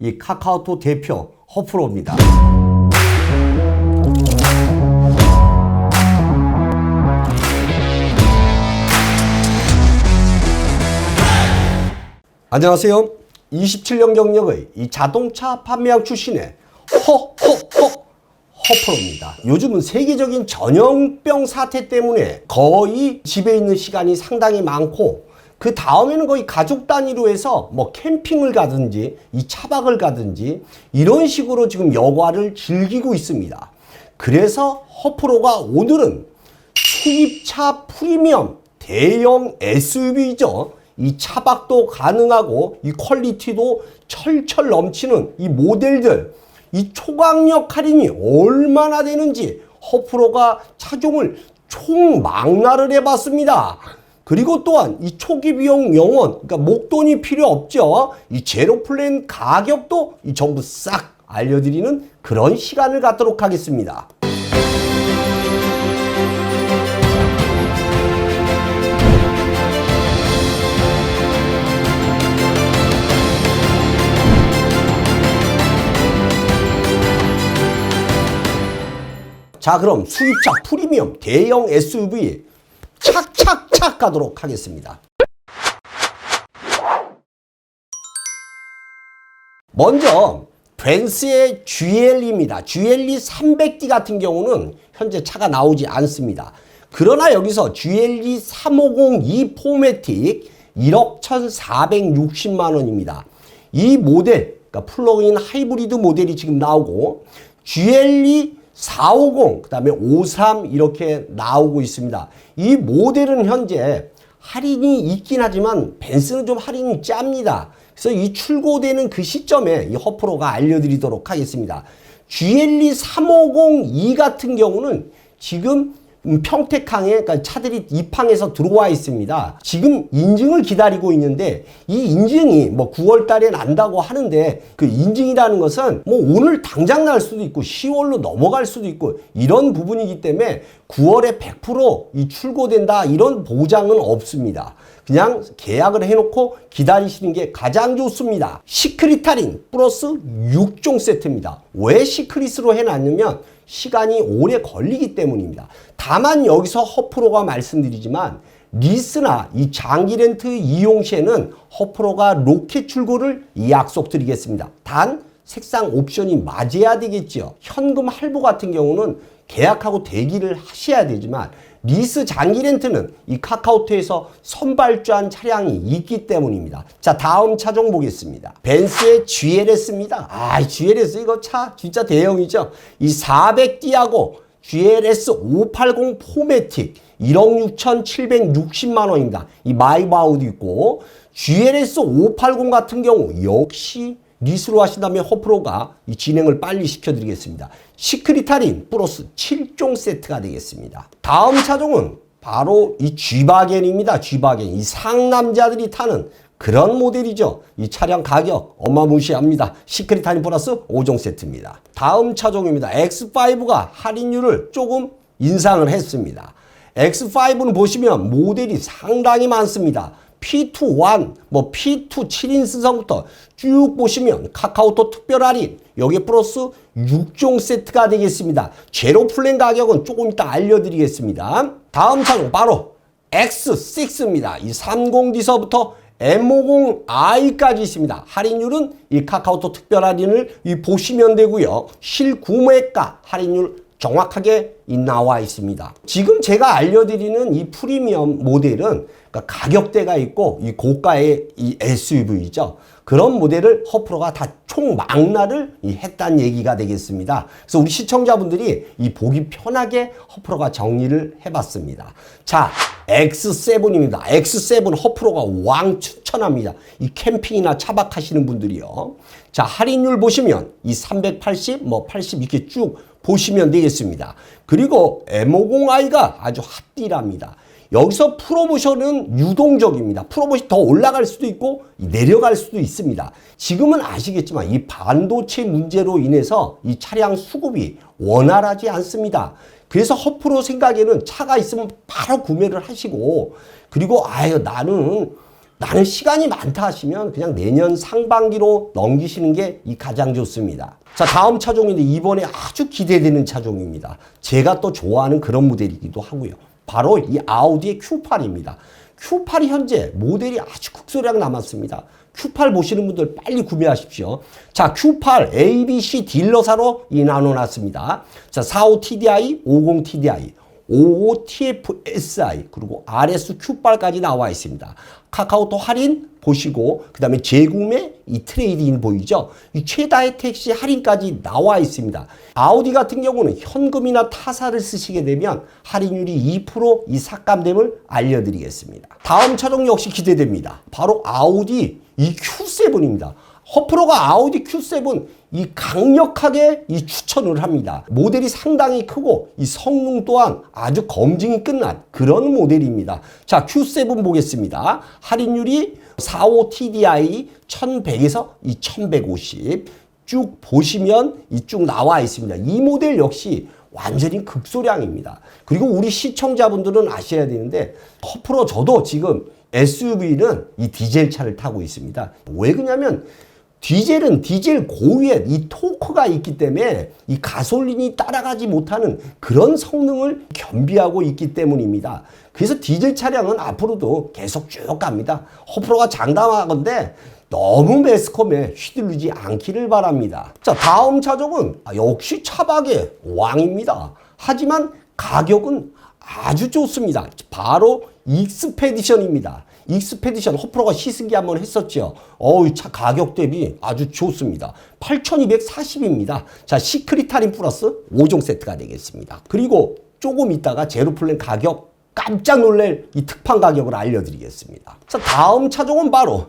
이 카카오톡 대표 허프로입니다. 안녕하세요. 27년 경력의 이 자동차 판매왕 출신의 허허허 허프로입니다. 요즘은 세계적인 전염병 사태 때문에 거의 집에 있는 시간이 상당히 많고 그 다음에는 거의 가족 단위로 해서 뭐 캠핑을 가든지 이 차박을 가든지 이런 식으로 지금 여가를 즐기고 있습니다. 그래서 허프로가 오늘은 수입차 프리미엄 대형 SUV죠. 이 차박도 가능하고 이 퀄리티도 철철 넘치는 이 모델들 이 초강력 할인이 얼마나 되는지 허프로가 차종을 총망라를 해봤습니다. 그리고 또한 이 초기 비용 영원, 그러니까 목돈이 필요 없죠. 이 제로 플랜 가격도 이 전부 싹 알려드리는 그런 시간을 갖도록 하겠습니다. 자, 그럼 수입차 프리미엄 대형 SUV 착착착 가도록 하겠습니다. 먼저 벤츠의 GLE입니다. GLE 300D 같은 경우는 현재 차가 나오지 않습니다. 그러나 여기서 GLE 350E 포매틱 1억 1,460만 원입니다. 이 모델, 그러니까 플러그인 하이브리드 모델이 지금 나오고 GLE 450, 그 다음에 53 이렇게 나오고 있습니다. 이 모델은 현재 할인이 있긴 하지만 벤츠는 좀 할인이 짭니다. 그래서 이 출고되는 그 시점에 이 허프로가 알려드리도록 하겠습니다. GLE 350E 같은 경우는 지금 음, 평택항에 그러니까 차들이 입항해서 들어와 있습니다. 지금 인증을 기다리고 있는데 이 인증이 뭐 9월 달에 난다고 하는데 그 인증이라는 것은 뭐 오늘 당장 날 수도 있고 10월로 넘어갈 수도 있고 이런 부분이기 때문에 9월에 100%이 출고된다 이런 보장은 없습니다. 그냥 계약을 해놓고 기다리시는 게 가장 좋습니다. 시크릿 할인 플러스 6종 세트입니다. 왜 시크릿으로 해놨냐면 시간이 오래 걸리기 때문입니다. 다만 여기서 허프로가 말씀드리지만 리스나 이 장기 렌트 이용 시에는 허프로가 로켓 출고를 약속드리겠습니다. 단 색상 옵션이 맞아야 되겠죠. 현금 할부 같은 경우는 계약하고 대기를 하셔야 되지만 리스 장기 렌트는 이 카카오톡에서 선발주한 차량이 있기 때문입니다. 자, 다음 차종 보겠습니다. 벤츠의 GLS입니다. 아, GLS 이거 차 진짜 대형이죠. 이 400D하고 GLS 580 포매틱 1억 6,760만 원입니다. 이 마이바우도 있고 GLS 580 같은 경우 역시 리스로 하신다면 허프로가 이 진행을 빨리 시켜드리겠습니다. 할인 플러스 7종 세트가 되겠습니다. 다음 차종은 바로 이 G바겐입니다. G바겐. 이 상남자들이 타는 그런 모델이죠. 이 차량 가격 어마무시합니다. 시크릿 할인 플러스 5종 세트입니다. 다음 차종입니다. X5가 할인율을 조금 인상을 했습니다. X5는 보시면 모델이 상당히 많습니다. P2 1, 뭐 P2 7인승서부터 쭉 보시면 카카오톡 특별 할인 여기 플러스 6종 세트가 되겠습니다. 제로 플랜 가격은 조금 이따 알려드리겠습니다. 다음 차종 바로 X6입니다. 이 30D서부터 M50i까지 있습니다. 할인율은 이 카카오톡 특별 할인을 이 보시면 되고요. 실구매가 할인율 정확하게 나와 있습니다. 지금 제가 알려드리는 이 프리미엄 모델은 그러니까 가격대가 있고 이 고가의 이 SUV죠. 그런 모델을 허프로가 다 총망라를 했다는 얘기가 되겠습니다. 그래서 우리 시청자분들이 이 보기 편하게 허프로가 정리를 해봤습니다. 자, X7입니다. X7 허프로가 왕 추천합니다. 이 캠핑이나 차박하시는 분들이요. 자, 할인율 보시면 이 380, 뭐 80 이렇게 쭉 보시면 되겠습니다. 그리고 M50i가 아주 핫딜합니다. 여기서 프로모션은 유동적입니다. 프로모션 더 올라갈 수도 있고 내려갈 수도 있습니다. 지금은 아시겠지만 이 반도체 문제로 인해서 이 차량 수급이 원활하지 않습니다. 그래서 허프로 생각에는 차가 있으면 바로 구매를 하시고 그리고 아유 나는 나는 시간이 많다 하시면 그냥 내년 상반기로 넘기시는 게 이 가장 좋습니다. 자 다음 차종인데 이번에 아주 기대되는 차종입니다. 제가 또 좋아하는 그런 모델이기도 하고요. 바로 이 아우디의 Q8입니다. Q8이 현재 모델이 아주 극소량 남았습니다. Q8 보시는 분들 빨리 구매하십시오. 자, Q8 ABC 딜러사로 이 나눠놨습니다. 자, 45TDI, 50TDI. OOTFSI 그리고 RSQ발까지 나와 있습니다. 카카오톡 할인 보시고 그 다음에 재구매 이 트레이드인 보이죠? 이 최다의 택시 할인까지 나와 있습니다. 아우디 같은 경우는 현금이나 타사를 쓰시게 되면 할인율이 2%이 삭감됨을 알려드리겠습니다. 다음 차종 역시 기대됩니다. 바로 아우디 이 Q7입니다. 허프로가 아우디 Q7 이 강력하게 이 추천을 합니다. 모델이 상당히 크고 이 성능 또한 아주 검증이 끝난 그런 모델입니다. 자, Q7 보겠습니다. 할인율이 45 TDI 1100에서 이 1150. 쭉 보시면 이 쭉 나와 있습니다. 이 모델 역시 완전히 극소량입니다. 그리고 우리 시청자분들은 아셔야 되는데 허프로 저도 지금 SUV는 이 디젤 차를 타고 있습니다. 왜 그러냐면 디젤은 디젤 고유의 이 토크가 있기 때문에 이 가솔린이 따라가지 못하는 그런 성능을 겸비하고 있기 때문입니다. 그래서 디젤 차량은 앞으로도 계속 쭉 갑니다. 허프로가 장담하건데 너무 매스컴에 휘둘리지 않기를 바랍니다. 자, 다음 차종은 아, 역시 차박의 왕입니다. 하지만 가격은 아주 좋습니다. 바로 익스페디션입니다. 익스페디션 허프로가 시승기 한번 했었죠. 어우, 차 가격 대비 아주 좋습니다. 8,240입니다. 자, 시크릿 할인 플러스 5종 세트가 되겠습니다. 그리고 조금 있다가 제로플랜 가격 깜짝 놀랄 이 특판 가격을 알려드리겠습니다. 자, 다음 차종은 바로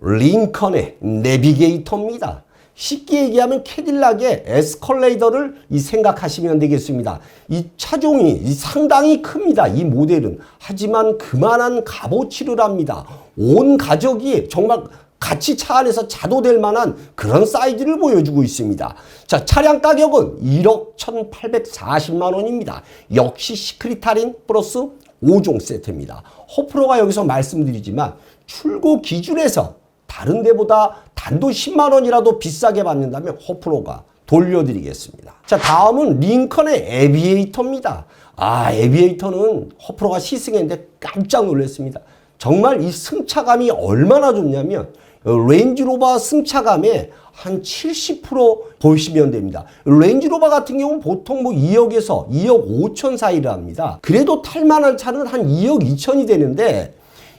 링컨의 내비게이터입니다. 쉽게 얘기하면 캐딜락의 에스컬레이더를 이 생각하시면 되겠습니다. 이 차종이 이 상당히 큽니다. 이 모델은. 하지만 그만한 값어치를 합니다. 온 가족이 정말 같이 차 안에서 자도 될 만한 그런 사이즈를 보여주고 있습니다. 자, 차량 가격은 1억 1,840만 원입니다. 역시 시크릿 할인 플러스 5종 세트입니다. 호프로가 여기서 말씀드리지만 출고 기준에서 다른 데보다 단돈 10만 원이라도 비싸게 받는다면 호프로가 돌려드리겠습니다. 자, 다음은 링컨의 에비에이터입니다. 아, 에비에이터는 호프로가 시승했는데 깜짝 놀랐습니다. 정말 이 승차감이 얼마나 좋냐면 레인지로버 승차감의 한70% 보시면 됩니다. 레인지로버 같은 경우는 보통 뭐 2억에서 2억 5천 사이를 합니다. 그래도 탈만한 차는 한 2억 2천이 되는데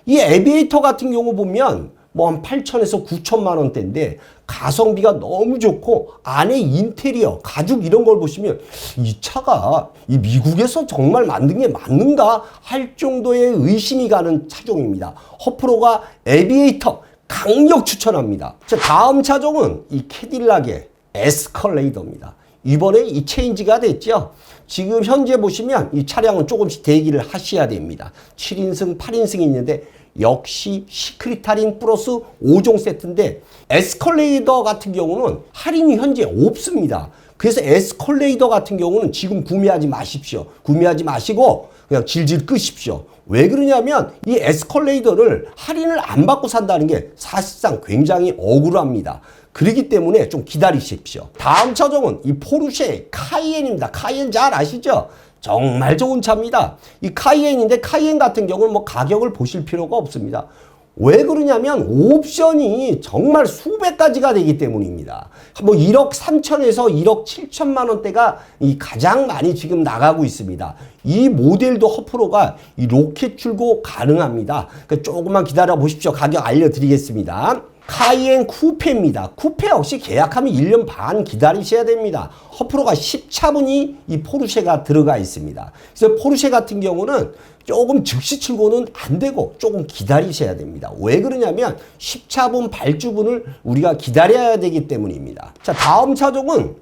이 에비에이터 같은 경우 보면 뭐 한 8천에서 9천만 원대인데 가성비가 너무 좋고 안에 인테리어, 가죽 이런 걸 보시면 이 차가 이 미국에서 정말 만든 게 맞는가 할 정도의 의심이 가는 차종입니다. 허프로가 에비에이터 강력 추천합니다. 자, 다음 차종은 이 캐딜락의 에스컬레이더입니다. 이번에 이 체인지가 됐죠. 지금 현재 보시면 이 차량은 조금씩 대기를 하셔야 됩니다. 7인승, 8인승이 있는데 역시 시크릿 할인 플러스 5종 세트인데 에스컬레이더 같은 경우는 할인이 현재 없습니다. 그래서 에스컬레이더 같은 경우는 지금 구매하지 마십시오. 구매하지 마시고 그냥 질질 끄십시오. 왜 그러냐면 이 에스컬레이더를 할인을 안 받고 산다는 게 사실상 굉장히 억울합니다. 그렇기 때문에 좀 기다리십시오. 다음 차종은 이 포르쉐 카이엔입니다. 카이엔 잘 아시죠? 정말 좋은 차입니다. 이 카이엔인데 카이엔 같은 경우는 뭐 가격을 보실 필요가 없습니다. 왜 그러냐면 옵션이 정말 수백 가지가 되기 때문입니다. 뭐 1억 3천에서 1억 7천만 원대가 이 가장 많이 지금 나가고 있습니다. 이 모델도 허프로가 이 로켓 출고 가능합니다. 그러니까 조금만 기다려 보십시오. 가격 알려드리겠습니다. 카이엔 쿠페입니다. 쿠페 역시 계약하면 1년 반 기다리셔야 됩니다. 허프로가 10차분이 이 포르쉐가 들어가 있습니다. 그래서 포르쉐 같은 경우는 조금 즉시 출고는 안 되고 조금 기다리셔야 됩니다. 왜 그러냐면 10차분 발주분을 우리가 기다려야 되기 때문입니다. 자, 다음 차종은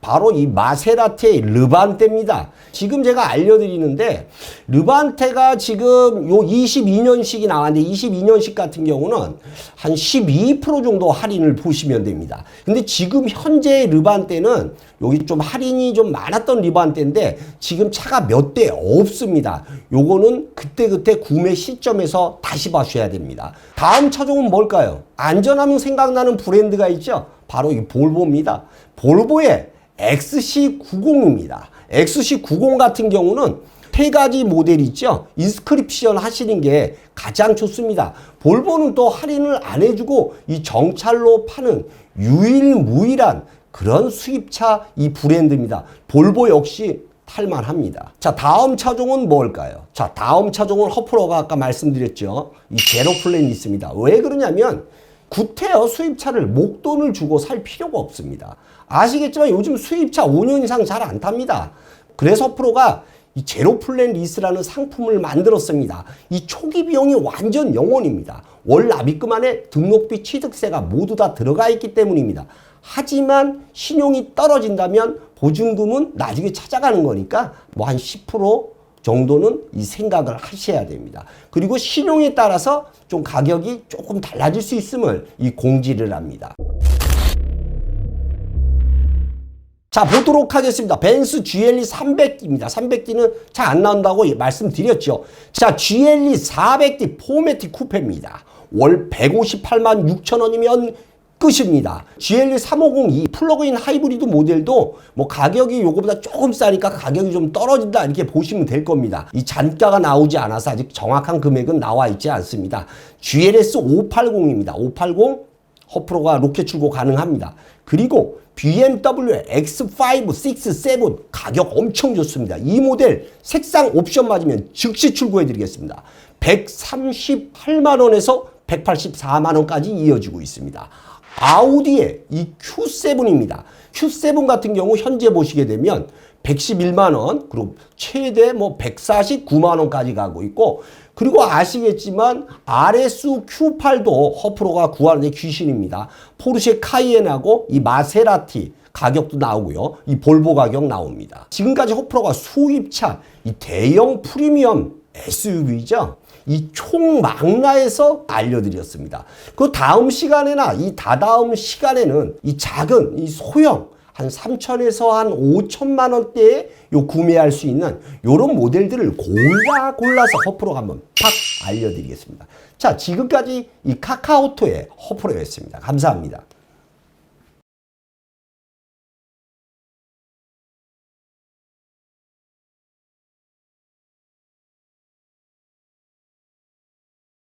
바로 이 마세라티의 르반테입니다. 지금 제가 알려드리는데 르반테가 지금 요 22년식이 나왔는데 22년식 같은 경우는 한 12% 정도 할인을 보시면 됩니다. 근데 지금 현재 르반테는 여기 좀 할인이 좀 많았던 르반테인데 지금 차가 몇 대 없습니다. 요거는 그때그때 구매 시점에서 다시 봐셔야 됩니다. 다음 차종은 뭘까요? 안전하면 생각나는 브랜드가 있죠? 바로 이 볼보입니다. 볼보의 XC90입니다. XC90 같은 경우는 세 가지 모델 있죠. 인스크립션 하시는 게 가장 좋습니다. 볼보는 또 할인을 안 해주고 이 정찰로 파는 유일무이한 그런 수입차 이 브랜드입니다. 볼보 역시 탈만합니다. 자, 다음 차종은 뭘까요? 자, 다음 차종은 허프로가 아까 말씀드렸죠. 이 제로 플랜이 있습니다. 왜 그러냐면 구태여 수입차를 목돈을 주고 살 필요가 없습니다. 아시겠지만 요즘 수입차 5년 이상 잘 안 탑니다. 그래서 프로가 이 제로 플랜 리스라는 상품을 만들었습니다. 이 초기 비용이 완전 영원입니다. 월 납입금 안에 등록비 취득세가 모두 다 들어가 있기 때문입니다. 하지만 신용이 떨어진다면 보증금은 나중에 찾아가는 거니까 뭐 한 10% 정도는 이 생각을 하셔야 됩니다. 그리고 신용에 따라서 좀 가격이 조금 달라질 수 있음을 이 공지를 합니다. 자 보도록 하겠습니다. 벤스 GLE 300D입니다. 300D는 잘 안 나온다고 말씀드렸죠. 자 GLE 400D 포매틱 쿠페입니다. 월 158만 6천 원이면 끝입니다. GLE 3502 플러그인 하이브리드 모델도 뭐 가격이 요거보다 조금 싸니까 가격이 좀 떨어진다 이렇게 보시면 될 겁니다. 이 잔가가 나오지 않아서 아직 정확한 금액은 나와 있지 않습니다. GLS 580입니다. 580 허프로가 로켓 출고 가능합니다. 그리고 BMW X5, 6, 7 가격 엄청 좋습니다. 이 모델 색상 옵션 맞으면 즉시 출고해 드리겠습니다. 138만 원에서 184만 원까지 이어지고 있습니다. 아우디의 이 Q7입니다. Q7 같은 경우 현재 보시게 되면 111만 원, 그리고 최대 뭐 149만 원까지 가고 있고, 그리고 아시겠지만 RS Q8도 허프로가 구하는 귀신입니다. 포르쉐 카이엔하고 이 마세라티 가격도 나오고요. 이 볼보 가격 나옵니다. 지금까지 허프로가 수입차, 이 대형 프리미엄 SUV죠. 이 총망라에서 알려드렸습니다. 그 다음 시간에나 이 다다음 시간에는 이 작은 이 소형 한 3천에서 한 5천만 원대에 요 구매할 수 있는 요런 모델들을 골라 골라서 허프로가 한번 팍 알려드리겠습니다. 자, 지금까지 이 카카오토의 허프로였습니다. 감사합니다.